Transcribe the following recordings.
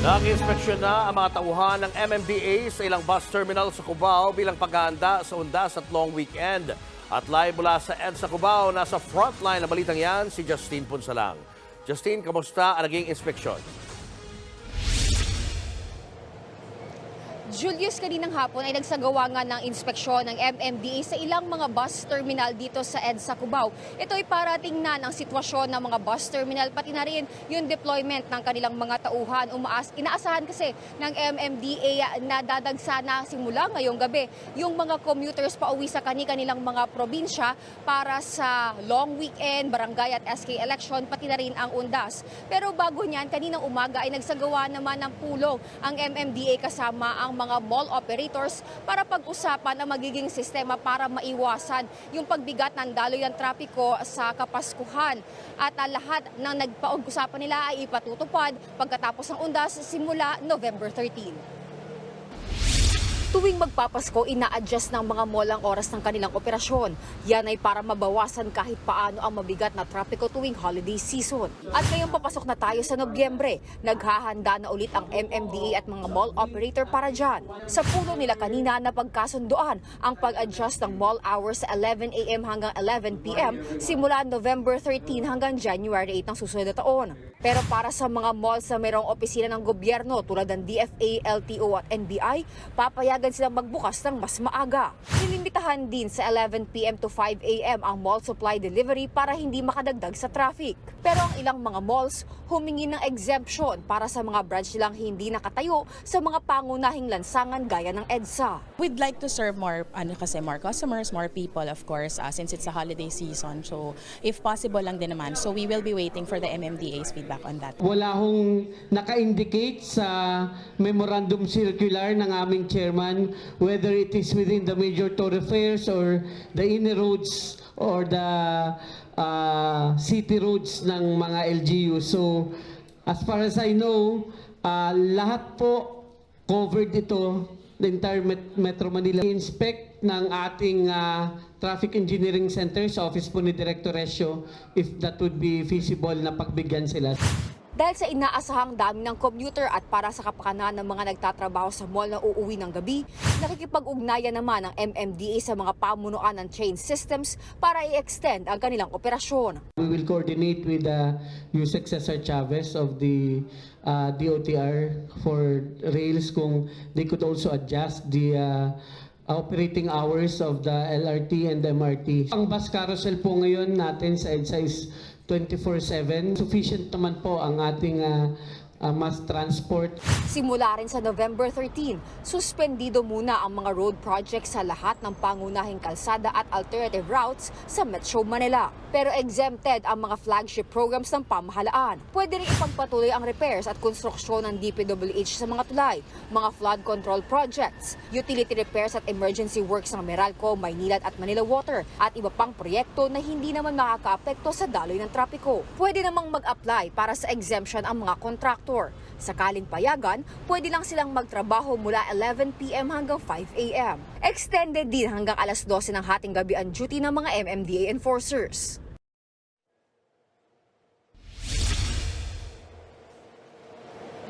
Nag-inspeksyon na ang mga tauhan ng MMDA sa ilang bus terminal sa Cubao bilang paghahanda sa undas at long weekend. At live mula sa EDSA Cubao, nasa frontline na balitang yan si Justine Punsalang. Justine, kamusta ang naging inspeksyon? Julius, kaninang hapon ay nagsagawa nga ng inspeksyon ng MMDA sa ilang mga bus terminal dito sa EDSA Cubao. Ito ay para tingnan ang sitwasyon ng mga bus terminal, pati na rin yung deployment ng kanilang mga tauhan. Umaas, inaasahan kasi ng MMDA na dadagsa na simula ngayong gabi yung mga commuters pauwi sa kani-kanilang mga probinsya para sa long weekend, barangay at SK election, pati na rin ang undas. Pero bago niyan, kaninang umaga ay nagsagawa naman ng pulong ang MMDA kasama ang mga mall operators para pag-usapan ang magiging sistema para maiwasan yung pagbigat ng daloy ng trapiko sa Kapaskuhan. At ah, lahat ng nagpag-usapan nila ay ipatutupad pagkatapos ng undas simula November 13. Tuwing magpapasko, ina-adjust ng mga mall ang oras ng kanilang operasyon. Yan ay para mabawasan kahit paano ang mabigat na trapiko tuwing holiday season. At ngayong papasok na tayo sa Nobyembre, naghahanda na ulit ang MMDA at mga mall operator para dyan. Sa puno nila kanina na pagkasunduan ang pag-adjust ng mall hours sa 11 a.m. hanggang 11 p.m. simula November 13 hanggang January 8 ng susunod na taon. Pero para sa mga malls na mayroong opisina ng gobyerno tulad ng DFA, LTO at NBI, papayagan silang magbukas ng mas maaga. Nilimitahan din sa 11 p.m. to 5 a.m. ang mall supply delivery para hindi makadagdag sa traffic. Pero ang ilang mga malls humingi ng exemption para sa mga branch nilang hindi nakatayo sa mga pangunahing lansangan gaya ng EDSA. We'd like to serve more ano kasi more customers, more people of course uh, since it's a holiday season. So if possible lang din naman. So we will be waiting for the MMDA's feedback on that. Wala hong naka-indicate sa memorandum circular ng aming chairman whether it is within the major thoroughfares or the inner roads or the uh, city roads ng mga LGU. So as far as I know, uh, lahat po covered ito the entire Met- Metro Manila. Inspect ng ating uh, Traffic Engineering Center sa office po ni Director Resio if that would be feasible na pagbigyan sila. Dahil sa inaasahang dami ng commuter at para sa kapakanan ng mga nagtatrabaho sa mall na uuwi ng gabi, nakikipag-ugnayan naman ang MMDA sa mga pamunuan ng train systems para i-extend ang kanilang operasyon. We will coordinate with uh, Yusek Cesar Chavez of the uh, DOTR for rails kung they could also adjust the uh, operating hours of the LRT and MRT. Ang bus carousel po ngayon natin sa EDSA is 24-7. Sufficient naman po ang ating uh, uh, mass transport. Simula rin sa November 13, suspendido muna ang mga road projects sa lahat ng pangunahing kalsada at alternative routes sa Metro Manila. Pero exempted ang mga flagship programs ng pamahalaan. Pwede rin ipagpatuloy ang repairs at konstruksyon ng DPWH sa mga tulay, mga flood control projects, utility repairs at emergency works ng Meralco, Maynilad at Manila Water at iba pang proyekto na hindi naman makakaapekto sa daloy ng trapiko. Pwede namang mag-apply para sa exemption ang mga kontraktor. Sakaling payagan, pwede lang silang magtrabaho mula 11pm hanggang 5am. Extended din hanggang alas 12 ng hating gabi ang duty ng mga MMDA enforcers.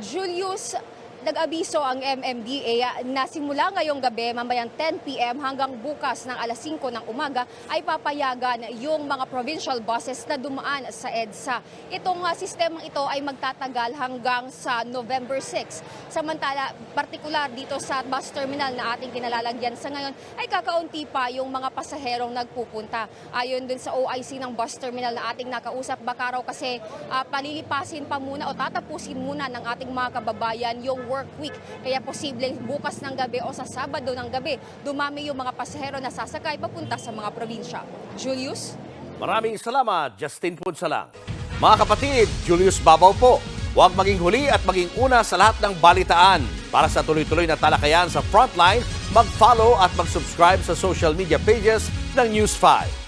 Julius, nag-abiso ang MMDA na simula ngayong gabi, mamayang 10pm hanggang bukas ng alas 5 ng umaga ay papayagan yung mga provincial buses na dumaan sa EDSA. Itong uh, sistemang ito ay magtatagal hanggang sa November 6. Samantala, partikular dito sa bus terminal na ating kinalalagyan sa ngayon ay kakaunti pa yung mga pasaherong nagpupunta. Ayon dun sa OIC ng bus terminal na ating nakausap, baka raw kasi ah, palilipasin pa muna o tatapusin muna ng ating mga kababayan yung work week. Kaya posibleng bukas ng gabi o sa Sabado ng gabi, dumami yung mga pasahero na sasakay papunta sa mga probinsya. Julius? Maraming salamat, Justin Punsalang. Mga kapatid, Julius Babaw po. Huwag maging huli at maging una sa lahat ng balitaan. Para sa tuloy-tuloy na talakayan sa Frontline, mag-follow at mag-subscribe sa social media pages ng News 5.